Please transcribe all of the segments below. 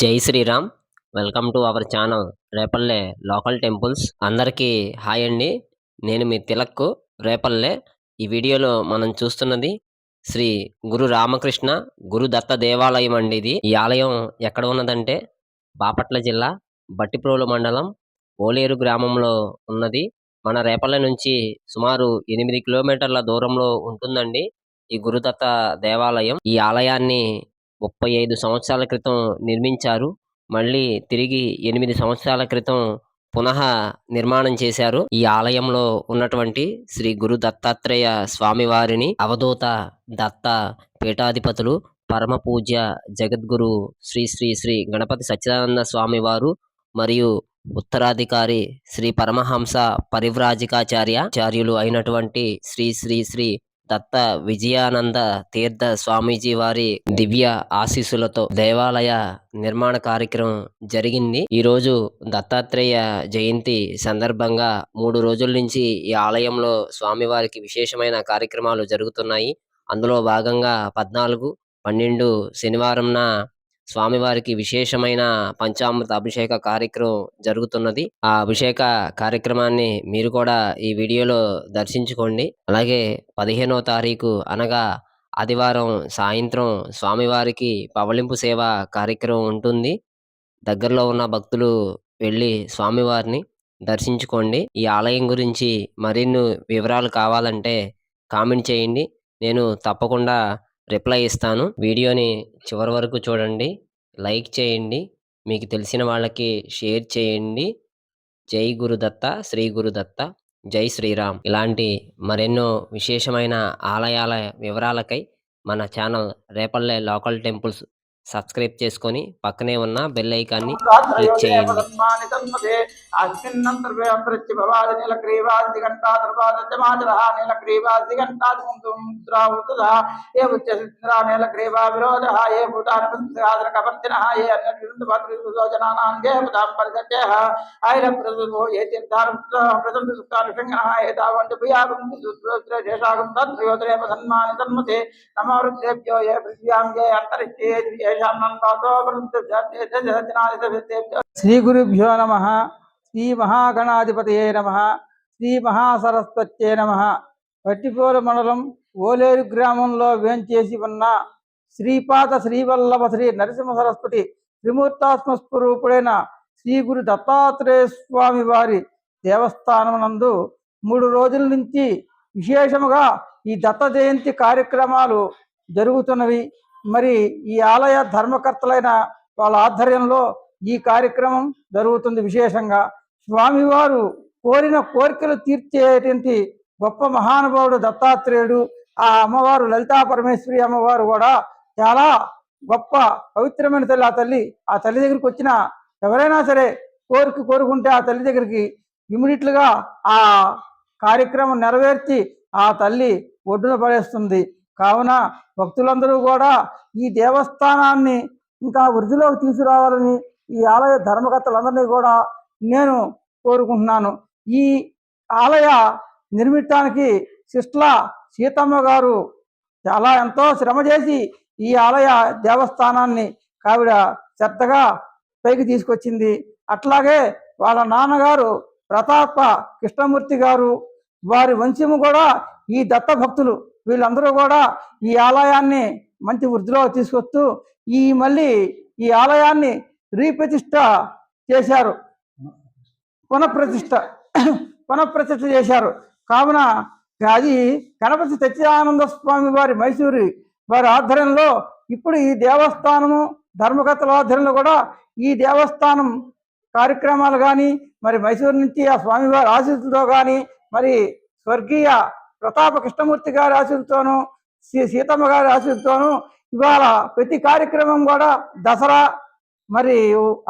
జై Sriram. Welcome to our channel Repalle local temples. అందరికీ hi అండి. నేను మీ తిలక్కు రేపల్లె. ఈ వీడియోలో మనం చూస్తున్నది శ్రీ గురు రామకృష్ణ గురు దత్త దేవాలయం అండి ఇది. ఈ ఆలయం ఎక్కడ ఉన్నదంటే బాపట్ల జిల్లా బట్టిప్రోలు మండలం ఓలేరు గ్రామంలో ఉన్నది. మన రేపల్లె నుంచి సుమారు ఎనిమిది కిలోమీటర్ల దూరంలో ఉంటుందండి ఈ గురుదత్త దేవాలయం. ఈ ఆలయాన్ని ముప్పై ఐదు సంవత్సరాల క్రితం నిర్మించారు. మళ్ళీ తిరిగి ఎనిమిది సంవత్సరాల క్రితం పునః నిర్మాణం చేశారు. ఈ ఆలయంలో ఉన్నటువంటి శ్రీ గురు దత్తాత్రేయ స్వామివారిని అవధూత దత్త పీఠాధిపతులు పరమ పూజ్య జగద్గురు శ్రీ శ్రీ శ్రీ గణపతి సచ్చిదానంద స్వామి వారు మరియు ఉత్తరాధికారి శ్రీ పరమహంస పరివ్రాజికాచార్య చార్యులు అయినటువంటి శ్రీ శ్రీ శ్రీ దత్త విజయానంద తీర్థ స్వామీజీ వారి దివ్య ఆశీస్సులతో దేవాలయ నిర్మాణ కార్యక్రమం జరిగింది. ఈరోజు దత్తాత్రేయ జయంతి సందర్భంగా మూడు రోజుల నుంచి ఈ ఆలయంలో స్వామివారికి విశేషమైన కార్యక్రమాలు జరుగుతున్నాయి. అందులో భాగంగా పద్నాలుగు పన్నెండు శనివారంన స్వామివారికి విశేషమైన పంచామృత అభిషేక కార్యక్రమం జరుగుతున్నది. ఆ అభిషేక కార్యక్రమాన్ని మీరు కూడా ఈ వీడియోలో దర్శించుకోండి. అలాగే పదిహేనో తారీఖు అనగా ఆదివారం సాయంత్రం స్వామివారికి పవళింపు సేవ కార్యక్రమం ఉంటుంది. దగ్గరలో ఉన్న భక్తులు వెళ్ళి స్వామివారిని దర్శించుకోండి. ఈ ఆలయం గురించి మరిన్ని వివరాలు కావాలంటే కామెంట్ చేయండి. నేను తప్పకుండా రిప్లై ఇస్తాను. వీడియోని చివరి వరకు చూడండి. లైక్ చేయండి. మీకు తెలిసిన వాళ్ళకి షేర్ చేయండి. జై గురుదత్త శ్రీ గురుదత్త జై శ్రీరామ్. ఇలాంటి మరెన్నో విశేషమైన ఆలయాల వివరాలకై మన channel Repalle local temples subscribe చేసుకొని పక్కనే ఉన్న బెల్ ఐకాన్ని క్లిక్ చేయండి. ఏ పృథ్వ్యాం ఏ అంతరిక్షే యేషాం నందాతో శ్రీ గురుభ్యో నమ శ్రీ మహాగణాధిపతయే నమ శ్రీ మహాసరస్వత్యే నమ. పట్టిపోలు మండలం ఓలేరు గ్రామంలో వేంచేసి ఉన్న శ్రీపాద శ్రీవల్లభ శ్రీ నరసింహ సరస్వతి త్రిమూర్తాత్మ స్వరూపుడైన శ్రీ గురు దత్తాత్రేయ స్వామి వారి దేవస్థానం నందు మూడు రోజుల నుంచి విశేషముగా ఈ దత్త జయంతి కార్యక్రమాలు జరుగుతున్నవి. మరి ఈ ఆలయ ధర్మకర్తలైన వాళ్ళ ఆధ్వర్యంలో ఈ కార్యక్రమం జరుగుతుంది విశేషంగా. స్వామివారు కోరిన కోరికలు తీర్చేటువంటి గొప్ప మహానుభావుడు దత్తాత్రేయుడు ఆ అమ్మవారు లలితా పరమేశ్వరి అమ్మవారు కూడా చాలా గొప్ప పవిత్రమైన తల్లి. ఆ తల్లి ఆ తల్లి దగ్గరికి వచ్చిన ఎవరైనా సరే కోరిక కోరుకుంటే ఆ తల్లి దగ్గరికి ఇమీడియట్లుగా ఆ కార్యక్రమం నెరవేర్చి ఆ తల్లి ఒడ్డున పడేస్తుంది. కావున భక్తులందరూ కూడా ఈ దేవస్థానాన్ని ఇంకా వృద్ధిలోకి తీసుకురావాలని ఈ ఆలయ ధర్మకర్తలందరినీ కూడా నేను కోరుకుంటున్నాను. ఈ ఆలయ నిర్మించడానికి శిష్ల సీతమ్మ గారు చాలా ఎంతో శ్రమ చేసి ఈ ఆలయ దేవస్థానాన్ని కావిడ శ్రద్ధగా పైకి తీసుకొచ్చింది. అట్లాగే వాళ్ళ నాన్నగారు ప్రతాప కృష్ణమూర్తి గారు వారి వంశము కూడా ఈ దత్త భక్తులు వీళ్ళందరూ కూడా ఈ ఆలయాన్ని మంచి వృద్ధిలో తీసుకొస్తూ ఈ మళ్ళీ ఈ ఆలయాన్ని రీప్రతిష్ట చేశారు. పునఃప్రతిష్ట పునఃప్రతిష్ట చేశారు. కావున అది గణపతి సత్యానంద స్వామి వారి మైసూరి వారి ఆధ్వర్యంలో ఇప్పుడు ఈ దేవస్థానము ధర్మకర్తల ఆధ్వర్యంలో కూడా ఈ దేవస్థానం కార్యక్రమాలు కానీ మరి మైసూరు నుంచి ఆ స్వామివారి ఆశీస్సులతో కానీ మరి స్వర్గీయ ప్రతాప కృష్ణమూర్తి గారి ఆశలతోనూ శ్రీ సీతమ్మ గారి ఆశలతోనూ ఇవాళ ప్రతి కార్యక్రమం కూడా దసరా మరి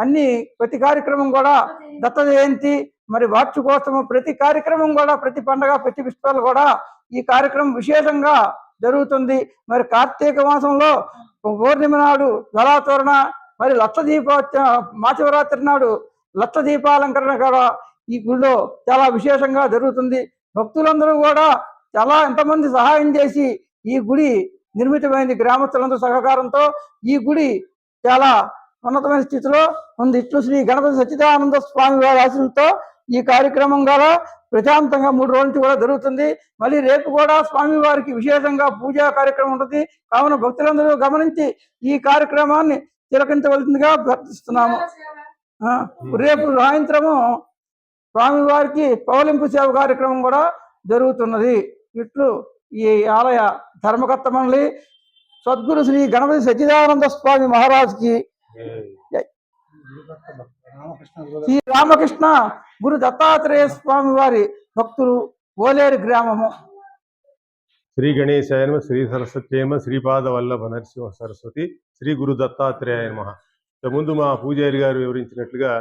అన్ని ప్రతి కార్యక్రమం కూడా దత్త జయంతి మరి వార్షికోత్సవం ప్రతి కార్యక్రమం కూడా ప్రతి పండగ ప్రతి పుష్పాలు కూడా ఈ కార్యక్రమం విశేషంగా జరుగుతుంది. మరి కార్తీక మాసంలో పౌర్ణిమ నాడు జలాతోరణ మరి లక్ష దీప మాచివరాత్రి నాడు లక్ష దీపాలంకరణ కూడా ఈ గుళ్ళో చాలా విశేషంగా జరుగుతుంది. భక్తులందరూ కూడా చాలా ఎంతమంది సహాయం చేసి ఈ గుడి నిర్మితమైంది గ్రామస్తులందరూ సహకారంతో. ఈ గుడి చాలా ఉన్నతమైన స్థితిలో ఉంది. ఇట్లు శ్రీ గణపతి సచ్చిదానంద స్వామి వారి ఆశీస్సులతో ఈ కార్యక్రమం కూడా ప్రశాంతంగా మూడు రోజుల నుంచి కూడా జరుగుతుంది. మళ్ళీ రేపు కూడా స్వామి వారికి విశేషంగా పూజా కార్యక్రమం ఉంటుంది. కావున భక్తులందరూ గమనించి ఈ కార్యక్రమాన్ని తిలకించవలసిందిగా ప్రార్థిస్తున్నాము. రేపు సాయంత్రము స్వామివారికి పౌలింపు సేవ కార్యక్రమం కూడా జరుగుతున్నది. ఇట్లు ఈ ఆలయ ధర్మకర్త మండలి సద్గురు శ్రీ గణపతి సచ్చిదానంద స్వామి మహారాజ్కి శ్రీ రామకృష్ణ గురు దత్తాత్రేయ స్వామి వారి భక్తులు ఓలేరు గ్రామము. శ్రీ గణేశాయ నమ శ్రీ సరస్వతి నమ శ్రీపాద వల్లభ నరసింహ సరస్వతి శ్రీ గురు దత్తాత్రేయ నమ. ముందు మా పూజారి గారు వివరించినట్లుగా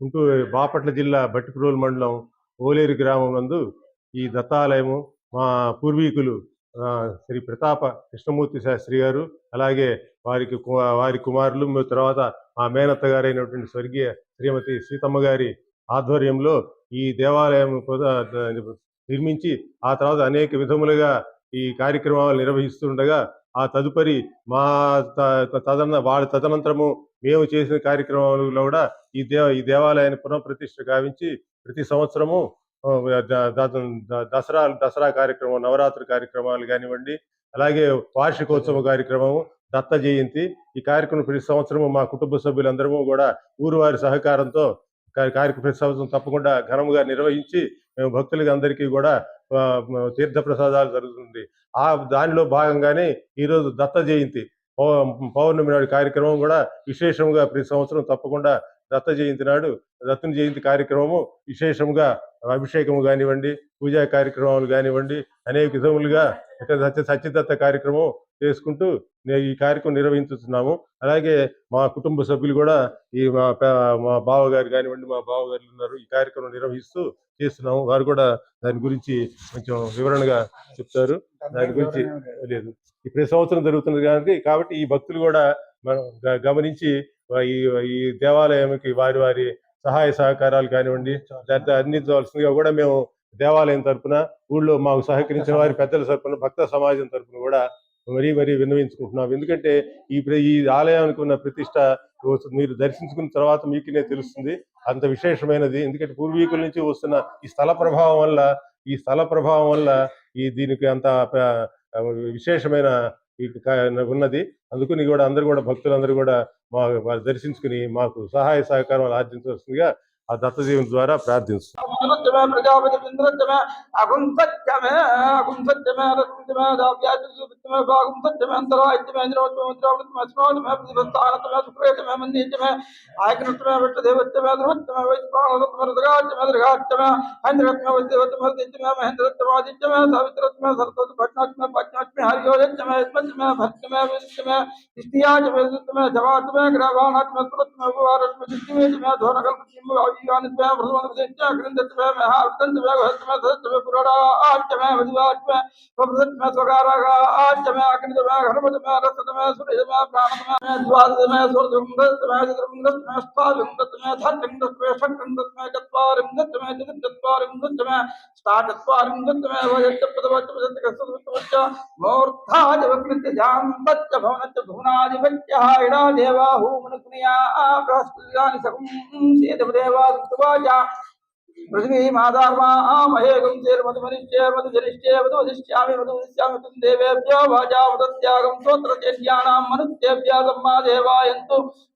గుంటూరు బాపట్ల జిల్లా బట్టిప్రోలు మండలం ఓలేరు గ్రామం నందు ఈ దత్తాలయము మా పూర్వీకులు శ్రీ ప్రతాప కృష్ణమూర్తి శాస్త్రి గారు అలాగే వారికి కు- వారి కుమారులు తర్వాత మా మేనత్త గారైనటువంటి స్వర్గీయ శ్రీమతి సీతమ్మ గారి ఆధ్వర్యంలో ఈ దేవాలయం నిర్మించి ఆ తర్వాత అనేక విధములుగా ఈ కార్యక్రమాలు నిర్వహిస్తుండగా ఆ తదుపరి మా త- తదన వాళ్ళ తదనంతరము మేము చేసిన కార్యక్రమాలలో కూడా ఈ దేవ ఈ దేవాలయాన్ని పునఃప్రతిష్ఠ గావించి ప్రతి సంవత్సరము దసరా దసరా కార్యక్రమం నవరాత్రి కార్యక్రమాలు కానివ్వండి అలాగే వార్షికోత్సవ కార్యక్రమము దత్త జయంతి ఈ కార్యక్రమం ప్రతి సంవత్సరము మా కుటుంబ సభ్యులందరము కూడా ఊరు వారి సహకారంతో కార్యక్రమం ప్రతి సంవత్సరం తప్పకుండా ఘనముగా నిర్వహించి మేము భక్తులకి అందరికీ కూడా తీర్థ ప్రసాదాలు జరుగుతుంది. ఆ దానిలో భాగంగానే ఈరోజు దత్త జయంతి పౌ- పౌర్ణమి నాడు కార్యక్రమం కూడా విశేషంగా ప్రతి సంవత్సరం తప్పకుండా దత్త జయంతి నాడు దత్తుని జయంతి కార్యక్రమము విశేషముగా అభిషేకము కానివ్వండి పూజా కార్యక్రమాలు కానివ్వండి అనేక విధములుగా ఇక సత్య సత్యదత్త కార్యక్రమం చేసుకుంటూ ఈ కార్యక్రమం నిర్వహించుతున్నాము. అలాగే మా కుటుంబ సభ్యులు కూడా ఈ మా మా బావగారు కానివ్వండి మా బావగారు ఉన్నారు ఈ కార్యక్రమం నిర్వహిస్తూ చేస్తున్నాము. వారు కూడా దాని గురించి కొంచెం వివరణగా చెప్తారు. దాని గురించి లేదు. ఈ ప్రతి సంవత్సరం జరుగుతున్నది కాబట్టి కాబట్టి ఈ భక్తులు కూడా మనం గమనించి ఈ ఈ దేవాలయంకి వారి వారి సహాయ సహకారాలు కానివ్వండి అందించవలసిందిగా కూడా మేము దేవాలయం తరఫున ఊళ్ళో మాకు సహకరించిన వారి పెద్దల తరపున భక్త సమాజం తరపున కూడా మరీ మరీ విన్నవించుకుంటున్నాం. ఎందుకంటే ఈ ప్ర- ఈ ఆలయానికి ఉన్న ప్రతిష్ట మీరు దర్శించుకున్న తర్వాత మీకునే తెలుస్తుంది అంత విశేషమైనది. ఎందుకంటే పూర్వీకుల నుంచి వస్తున్న ఈ స్థల ప్రభావం వల్ల ఈ స్థల ప్రభావం వల్ల ఈ దీనికి అంత విశేషమైన ఉన్నది. అందుకని కూడా అందరూ కూడా భక్తులందరూ కూడా మా దర్శించుకుని మాకు సహాయ సహకారాలు ఆర్జించవలసిందిగా ఆ దత్తదేవుని ద్వారా ప్రార్థిస్తున్నాం ಮೂರ್ಧಾಜ್ಯಾಂಚ ಭುವನಾಜ ಭಕ್ತಿಯ ಇಡಾ ದೇವಾ ಹೂ ಮನುಕುನಿಯ ಆ ಬೃಹಸ್ಪತಿ ಸಕುಂ ಸೇತು ದೇವ విదిత్యమే జవాత్యమే గ్రహవాణాత్మే సురత్యమే ఉపవారత్మే దిత్యమే ధోరణకల్పత్యమే అవియానిత్యమే భృతమంత్రిత్యమే గ్రంథత్యమే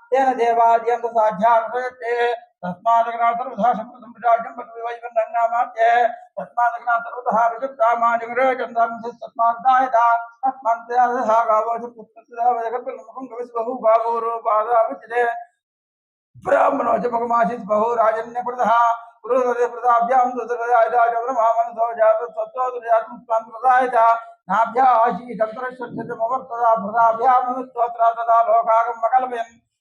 తుం దేవేభ్యో వాజామృతత్యాగం స్తోత్రచేజ్ఞానాం మనుష్యేభ్య తమ్మా దేవాయంతు శోభాయే పితరో వదంతు శాంతి శాంతి శాంతి శాంతి తత్ర భగవతం మాత్రా హేనం దువధువత్తర్వం తమస్మాన్ దేవ నారాయణ నమోస్తే విసర్గబిందుమాత్య మహిమతో జాపుత్య పురుషः పాదోసి విశ్వాభూతాని త్రిపాదస్యామృతం దివిహే త్రిపాద్మోదయత్పురుషः పాదోస్య భవాత్మనः తతో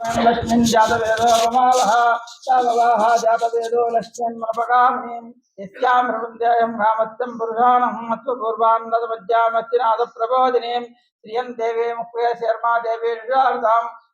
नम्रसुनान्यत्पन्दा विजयनाय प्रजापति गर्भः अन्तजायमानो बहुधा विजायते तस्य धीरा परिजानन्ति यो निर्मानितनामयो देवेभ्यो अर्पयो देवानां पुरोहितः पूर्वो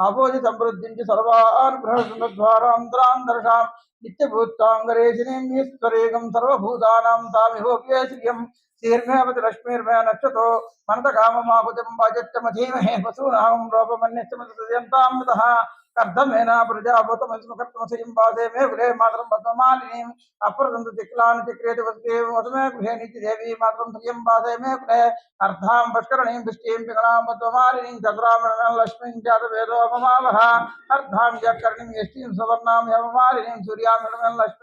ఆపోజి సంప్రదించి సర్వానుగ్రహద్వారాంతరాంతరషాం నిత్యభూతాంగరేశినీం ఈశ్వరేగం సర్వభూతానాం తామిహోప్యే శ్రియం శీర్మేపతి లక్ష్మీర్మే నక్షతో మనత కామమాపుతిం వాజత్యమధీమహే పశూనాం రూపమన్యస్తమృతయంతామృత ارد مینج پاسے میگلے نیتی میگلے پیگنا چندر منکاپمر سوریا منکشا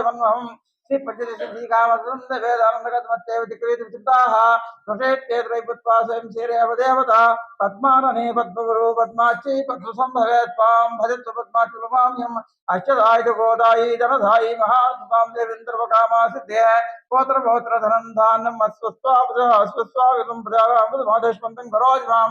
لمین శ్రీ పంచదశీకావంద వేదానందగతమత్తేవిక్రీతి విచిత్తాః ప్రసేత్యేత్రైపుత్వా స్వయం శ్రీరేవ దేవత పద్మాననే పద్మగురు పద్మాచ్చి పద్మసంభవే త్వాం భజత్వ పద్మాచులమామ్యం అష్టదాయుధ గోదాయి జనధాయి మహాసుతాం దేవేంద్రవకామాసిద్ధే గోత్ర గోత్ర ధనం ధాన్యం అస్వస్వాపద అస్వస్వాగతం మాధేష్మంతం కరోజి మాం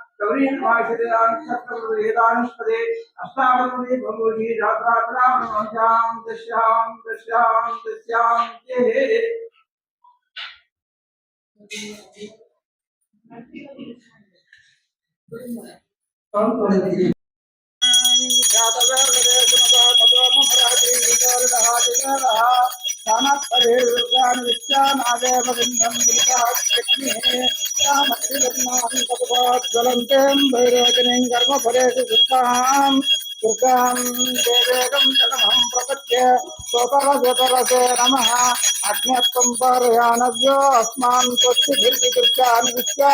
सदा परसन्तु ते विभावनदिवो अभ्युचितः मोहन्तु सर्वबीजानस्य प्रमुदितो ये आत्मप्रिये बन्धुनि तस्महस्ते पद्मालये पद्मफलाय राज्ये विश्वप्रिये विश्वमनोमये तस्मात्त्वं मय्यनिरुद्धः मालापुरिदिवां प्रियत्रां भये अमाम्बां गाढीश्वरीतां జ్వలంతేంబైరోజనీం గర్భఫలేషు దుఃఖాం దుర్గాం దేవేగం జగమహం ప్రపత్య సోపరసోపరసే నమ అగ్నిత్వం పారయానవ్యో అస్మాన్ స్వస్తి భిర్గి దుర్గాని విద్యా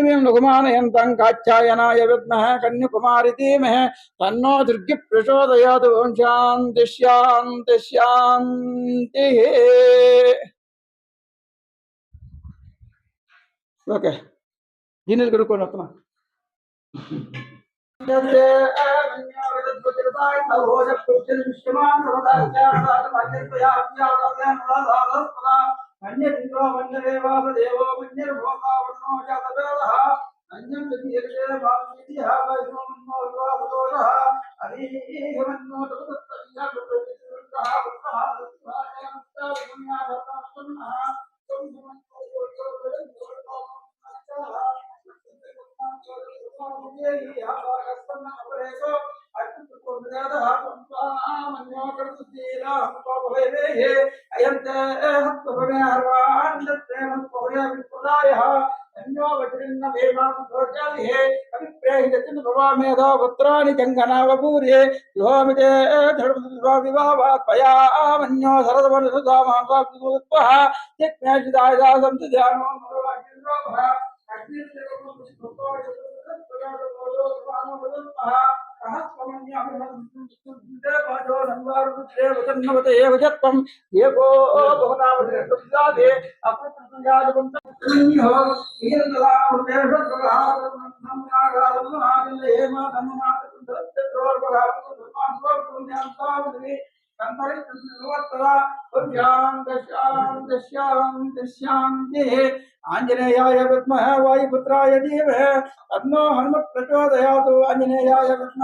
దురితాది పరిషిః అగ్నే హత్రివర్ణం సా గృహాణోస్మాకం భోజ్య విధాతనునాం పృతనాజిత మానవ వగ్రభక్తిం హవేమ పరమస్తరస్తార్ స్థానా పరిదుర్గాగ్నే విత్నోద మిత్రేషనాచ్యవోదానం చ अन्यदिन्द्रो मन्यदेवास देवो मन्यर्भोता वर्णो जातवेदः अन्यं प्रतियक्षे वामीति हा वैष्णो मन्नो विवासदोषः अनीहमन्नो तपतत्तन्यप्रतिरुद्धः वृत्तः तत्त्वायमत्ताभिन्याभक्तास्तन्नः संसमन्तो योगो वयं दोषो ಭೂರ್ಯೇ ಧ್ವಾ ವಿವಾಹ ಮನ್ಯೋ ಸರದ ಮನಸ್ಸು ಧ್ಯಾನ ఏమాత آجنےیامپ تو ہنچا تو آنجنے واپس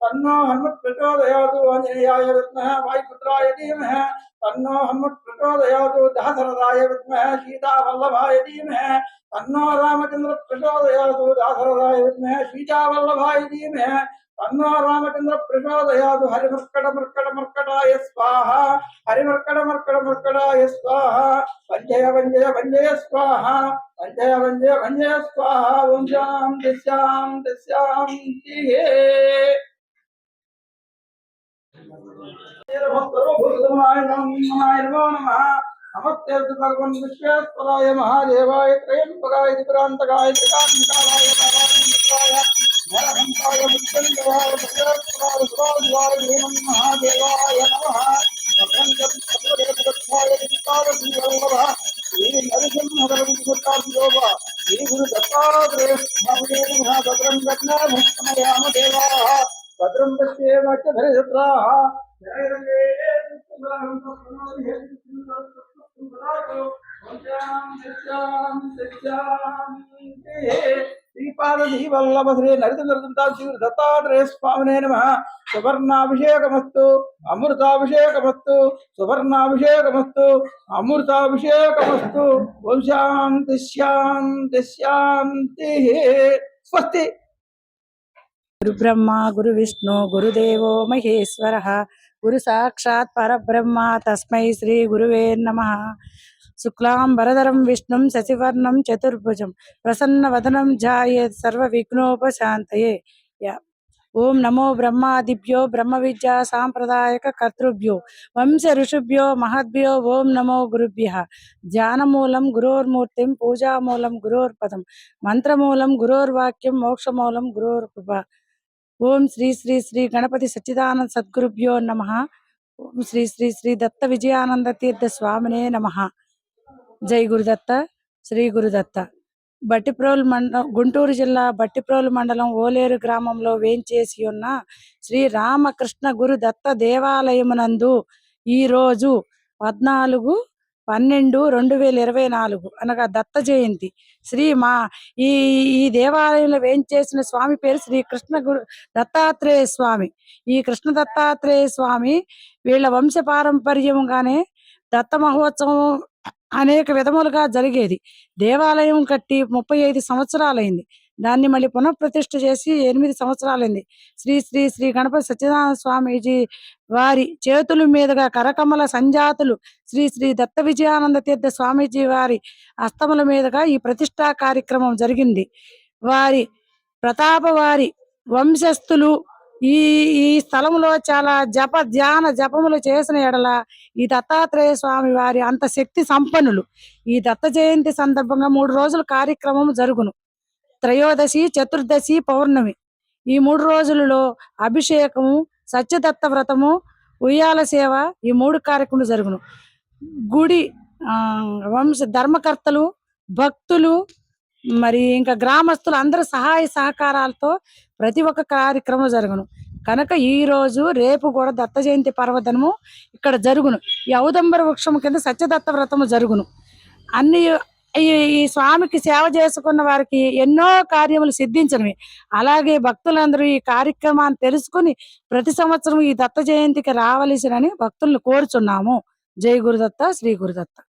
تو ہن پرچویات آنجنے وایپ تو ہنم پرچویات داسردا سیتا ولبا دھیم تو ر پرچویا تو داسردا سیتا ولفا دھین తన్నో రామచంద్ర ప్రచోదయాతు హరిమర్కట మర్కట మర్కటాయ స్వాహ హరిమర్కట మర్కట మర్కటాయ స్వాహ వంజయ వంజయ వంజయ స్వాహ వంజయ వంజయ వంజయ స్వాహ వంశాం దిశ్యాం దిశ్యాం నమస్తే భగవన్ విశ్వేశ్వరాయ మహాదేవాయ త్రయంబకాయ త్రిపురాంతకాయ త్రికాయ బాలాయ నరహంతాయ ముత్యంగవాయ భగవత్పరాయ శివాయ భీమం మహాదేవాయ నమః ప్రపంచత్వాయ వికారవల్లభ శ్రీ నరసింహవరవిశోభ శ్రీ గురు దత్తాత్రేయ స్వామి నమః భద్రం గజ్ఞామయామ దేవాः భద్రం పశ్యేమ చ ధరిత్రాः జయ రంగే శ్రీపాదీ స్వామినే నమ. సువర్ణాభిషేకమస్తు. అమృతాభిషేకమస్తు. సువర్ణాభిషేకమస్తు. అమృతాభిషేకమస్తు. ఓం శాంతి శాంతి శాంతి. స్వస్తి. గురుబ్రహ్మ గురు విష్ణు గురుదేవో మహేశ్వర. గురు సాక్షాత్ పరబ్రహ్మ. తస్మై శ్రీ గురువే నమ. శుక్లాంబరధరం విష్ణుం శశివర్ణం చతుర్భుజం. ప్రసన్నవదనం ఝాయేత్ సర్వ విఘ్నోపశాంతయే. ఓం నమో బ్రహ్మాదిభ్యో బ్రహ్మ విద్యా సాంప్రదాయక కర్తృభ్యో వంశ ఋషుభ్యో మహద్భ్యో ఓం నమో గురుభ్య. ధ్యానమూలం గురోర్మూర్తిం పూజామూలం గురోర్పదం మంత్రమూలం గురోర్వాక్యం మోక్షమూలం గురోర్కృప. ఓం శ్రీ శ్రీ శ్రీ గణపతి సచ్చిదానంద సద్గురుభ్యో నమ. ఓం శ్రీ శ్రీ శ్రీ దత్త విజయానంద తీర్థ స్వామినే నమ. జై గురుదత్త శ్రీ గురుదత్త. బట్టిప్రోలు మండలం గుంటూరు జిల్లా బట్టిప్రోలు మండలం ఓలేరు గ్రామంలో వేంచేసి ఉన్న శ్రీ రామకృష్ణ గురు దత్త దేవాలయమునందు ఈరోజు పద్నాలుగు పన్నెండు రెండు వేల ఇరవై నాలుగు అనగా దత్త జయంతి. శ్రీ మా ఈ ఈ దేవాలయంలో వేంచేసిన స్వామి పేరు శ్రీ కృష్ణ గురు దత్తాత్రేయ స్వామి. ఈ కృష్ణ దత్తాత్రేయ స్వామి వీళ్ళ వంశ పారంపర్యంగానే దత్త మహోత్సవం అనేక విధములుగా జరిగేది. దేవాలయం కట్టి ముప్పై ఐదు సంవత్సరాలైంది. దాన్ని మళ్ళీ పునఃప్రతిష్ఠ చేసి ఎనిమిది సంవత్సరాలైంది. శ్రీ శ్రీ శ్రీ గణపతి సత్యనారాయణ స్వామీజీ వారి చేతుల మీదుగా కరకమల సంజాతులు శ్రీ శ్రీ దత్త విజయానంద తీర్థ స్వామీజీ వారి హస్తముల మీదుగా ఈ ప్రతిష్టా కార్యక్రమం జరిగింది. వారి ప్రతాప వారి వంశస్థులు ఈ ఈ స్థలంలో చాలా జప ధ్యాన జపములు చేసిన ఎడల ఈ దత్తాత్రేయ స్వామి వారి అంత శక్తి సంపన్నులు. ఈ దత్త జయంతి సందర్భంగా మూడు రోజుల కార్యక్రమం జరుగును. త్రయోదశి చతుర్దశి పౌర్ణమి. ఈ మూడు రోజులలో అభిషేకము సత్యదత్త వ్రతము ఉయ్యాల సేవ ఈ మూడు కార్యక్రమాలు జరుగును. గుడి వంశ ధర్మకర్తలు భక్తులు మరి ఇంకా గ్రామస్తులు అందరూ సహాయ సహకారాలతో ప్రతి ఒక్క కార్యక్రమం జరుగును. కనుక ఈరోజు రేపు కూడా దత్త జయంతి పర్వదనము ఇక్కడ జరుగును. ఈ ఔదంబర వృక్షం కింద సత్యదత్త వ్రతము జరుగును. అన్ని ఈ ఈ స్వామికి సేవ చేసుకున్న వారికి ఎన్నో కార్యములు సిద్ధించినవి. అలాగే భక్తులందరూ ఈ కార్యక్రమాన్ని తెలుసుకుని ప్రతి సంవత్సరం ఈ దత్త జయంతికి రావలసినని భక్తులను కోరుచున్నాము. జై గురుదత్త శ్రీ గురుదత్త.